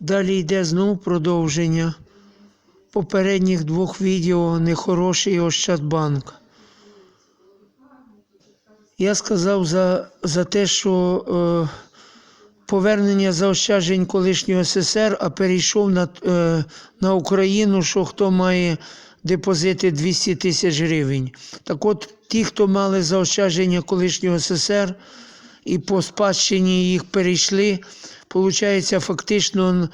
Далі йде знов продовження попередніх двох відео Нехороший Ощадбанк. Я сказав за, за те, що е, повернення заощаджень колишнього СССР, а перейшов на, е, на Україну, що хто має депозити 200 тисяч гривень. Так от ті, хто мали заощадження колишнього СССР і по спадщині їх перейшли, Получається, фактично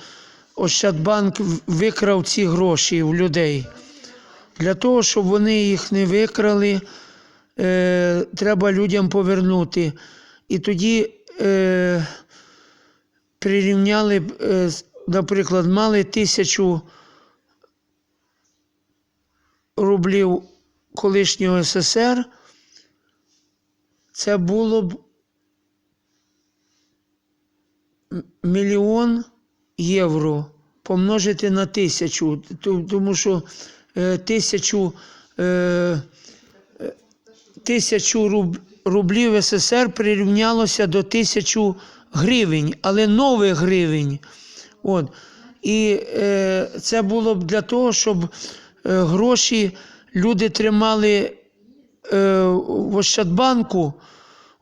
Ощадбанк викрав ці гроші в людей. Для того, щоб вони їх не викрали, е, треба людям повернути. І тоді е, прирівняли, е, наприклад, мали тисячу рублів колишнього СССР, це було б мільйон євро помножити на тисячу, тому що е, тисячу, е, е, тисячу рублів СССР прирівнялося до тисячу гривень, але нових гривень. От. І це було б для того, щоб гроші люди тримали в Ощадбанку,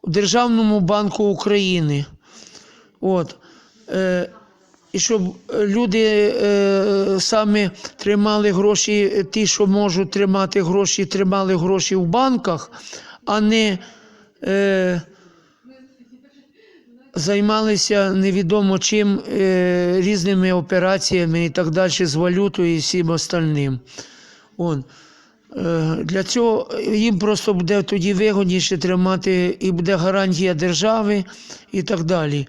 у Державному банку України. От. Е, і щоб люди е, самі тримали гроші, е, ті, що можуть тримати гроші, тримали гроші в банках, а не е, займалися невідомо чим, е, різними операціями і так далі з валютою і всім остальним. Он. Е, Для цього їм просто буде тоді вигодніше тримати і буде гарантія держави і так далі.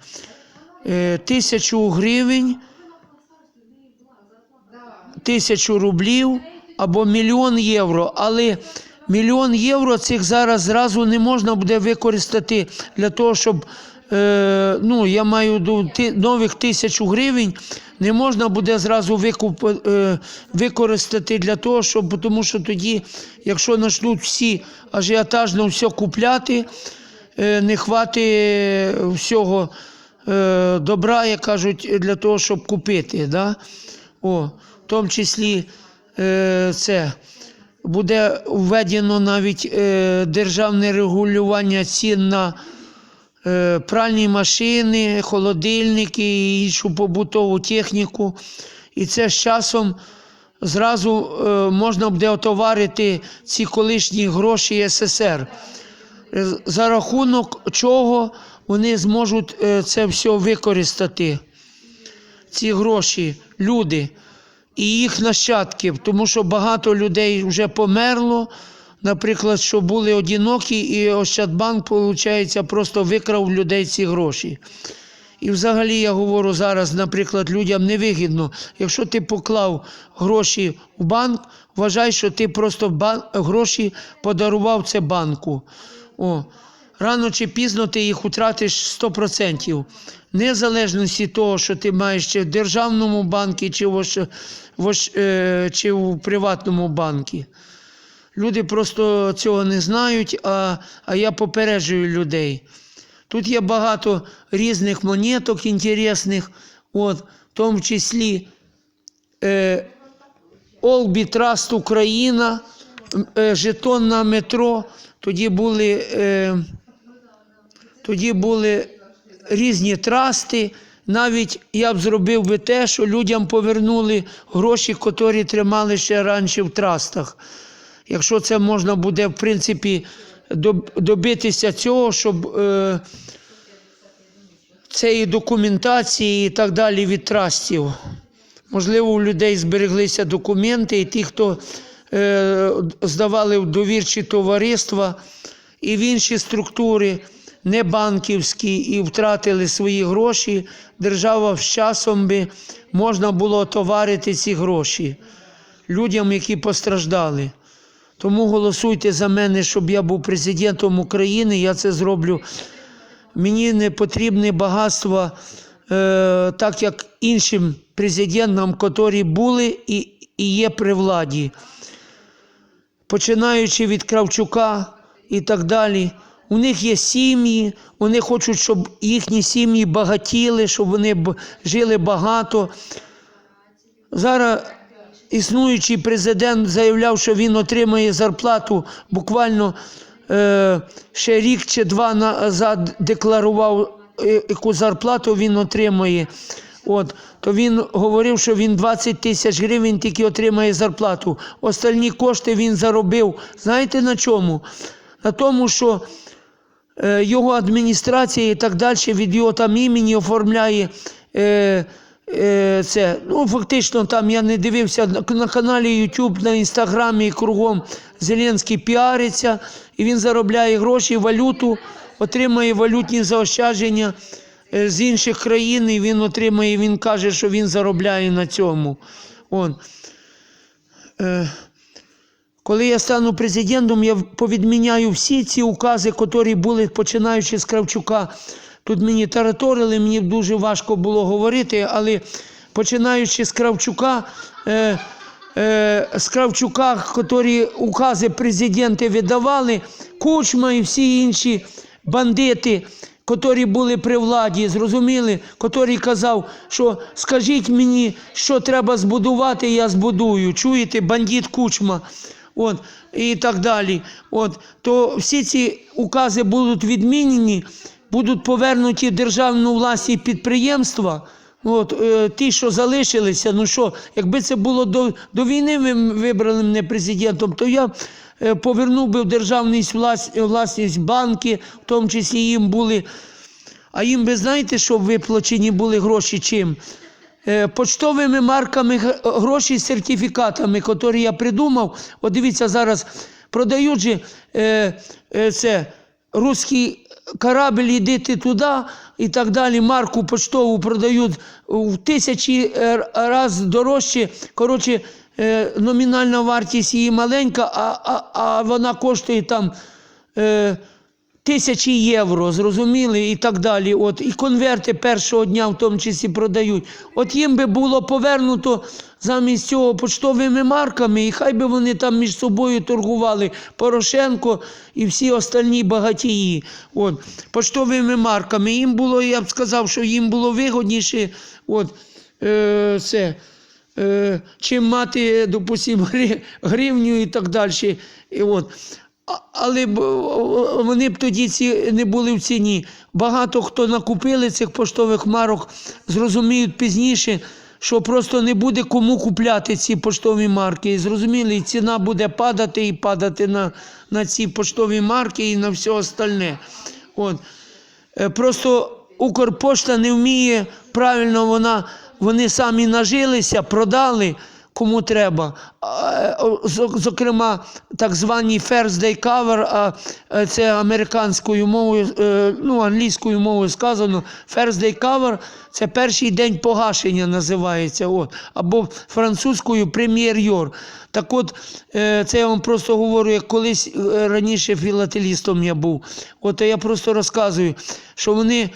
Е, Тисячу гривень, тисячу рублів або мільйон євро. Але мільйон євро цих зараз зразу не можна буде використати для того, щоб е, ну, я маю до нових тисячу гривень. Не можна буде зразу викуп, е, використати для того, щоб тому що тоді, якщо почнуть всі ажіотажно все купляти, не хватить всього е, добра, як кажуть, для того, щоб купити. Да? О, в тому числі е, це буде введено навіть е, державне регулювання цін на е, пральні машини, холодильники і іншу побутову техніку. І це з часом зразу е, можна буде отоварити ці колишні гроші СССР. За рахунок чого вони зможуть е, це все використати, ці гроші, люди і їх нащадків, тому що багато людей вже померло. Наприклад, що були одинокі, і Ощадбанк, виходить, просто викрав людей ці гроші. І взагалі я говорю зараз, наприклад, людям невигідно. Якщо ти поклав гроші в банк, вважай, що ти просто гроші подарував це банку. О, рано чи пізно ти їх втратиш 100%. Незалежності того, що ти маєш чи в державному банку, чи в, в, е, чи в приватному банку. Люди просто цього не знають, а, а я попереджую людей. Тут є багато різних монеток інтересних, от, в тому числі е, Олбі Траст Україна, е, жетон на метро. Тоді були, е, тоді були різні трасти. Навіть я б зробив би те, що людям повернули гроші, які тримали ще раніше в трастах. Якщо це можна буде, в принципі, добитися цього, щоб е, цієї документації і так далі від трастів. Можливо, у людей збереглися документи, і ті, хто здавали в довірчі товариства і в інші структури, не банківські, і втратили свої гроші, держава з часом би можна було товарити ці гроші людям, які постраждали. Тому голосуйте за мене, щоб я був президентом України. Я це зроблю. Мені не потрібне багатство, е, так як іншим президентам, які були і, і є при владі. Починаючи від Кравчука і так далі. у них є сім'ї, вони хочуть, щоб їхні сім'ї багатіли, щоб вони жили багато. Зараз існуючий президент заявляв, що він отримає зарплату буквально е, ще рік чи два назад декларував, е, яку зарплату він отримає. От, то він говорив, що він 20 тисяч гривень тільки отримає зарплату. Остальні кошти він заробив. Знаєте на чому? На тому, що е, його адміністрація і так далі від його там імені оформляє е, е, це. Ну, фактично, там я не дивився на, на каналі YouTube, на інстаграмі кругом Зеленський піариться, і він заробляє гроші, валюту, отримує валютні заощадження з інших країн, і він отримує, він каже, що він заробляє на цьому. Он. Е, коли я стану президентом, я повідміняю всі ці укази, які були починаючи з Кравчука. Тут мені тараторили, мені дуже важко було говорити, але починаючи з Кравчука, е, е, з Кравчука, які укази президенти видавали, Кучма і всі інші бандити, які були при владі, зрозуміли, який казав, що скажіть мені, що треба збудувати, я збудую. Чуєте, бандит Кучма. От, і так далі. От, то всі ці укази будуть відмінені, будуть повернуті в державну власність підприємства. От, е, ті, що залишилися, ну що, якби це було до, до війни ви м- вибрали мене президентом, то я повернув би в державність власність банки, в тому числі їм були. А їм ви знаєте, що виплачені були гроші чим? Е, Почтовими марками гроші з сертифікатами, які я придумав. От дивіться, зараз продають же е, е, це русський корабль, йдите туди і так далі. Марку почтову продають в тисячі е, раз дорожче. Коротше, е, номінальна вартість її маленька, а, а, а вона коштує там. Е, тисячі євро, зрозуміли, і так далі. От, і конверти першого дня в тому числі продають. От їм би було повернуто замість цього поштовими марками, і хай би вони там між собою торгували Порошенко і всі остальні багатії. От, поштовими марками. Їм було, я б сказав, що їм було вигодніше. От, е, це, чим мати, допустимо, гривню і так далі. І от. Але вони б тоді ці не були в ціні. Багато хто накупили цих поштових марок, зрозуміють пізніше, що просто не буде кому купляти ці поштові марки. І зрозуміли, і ціна буде падати і падати на, на ці поштові марки і на все остальне. От. Е, Просто Укрпошта не вміє правильно, вона, вони самі нажилися, продали кому треба. Зокрема, так звані first day cover, а е, це американською мовою, е, ну, англійською мовою сказано, first day cover – це перший день погашення називається. От. Або французькою прем'єр-йор. Так от, е, це я вам просто говорю, як колись раніше філателістом я був. От я просто розказую, що вони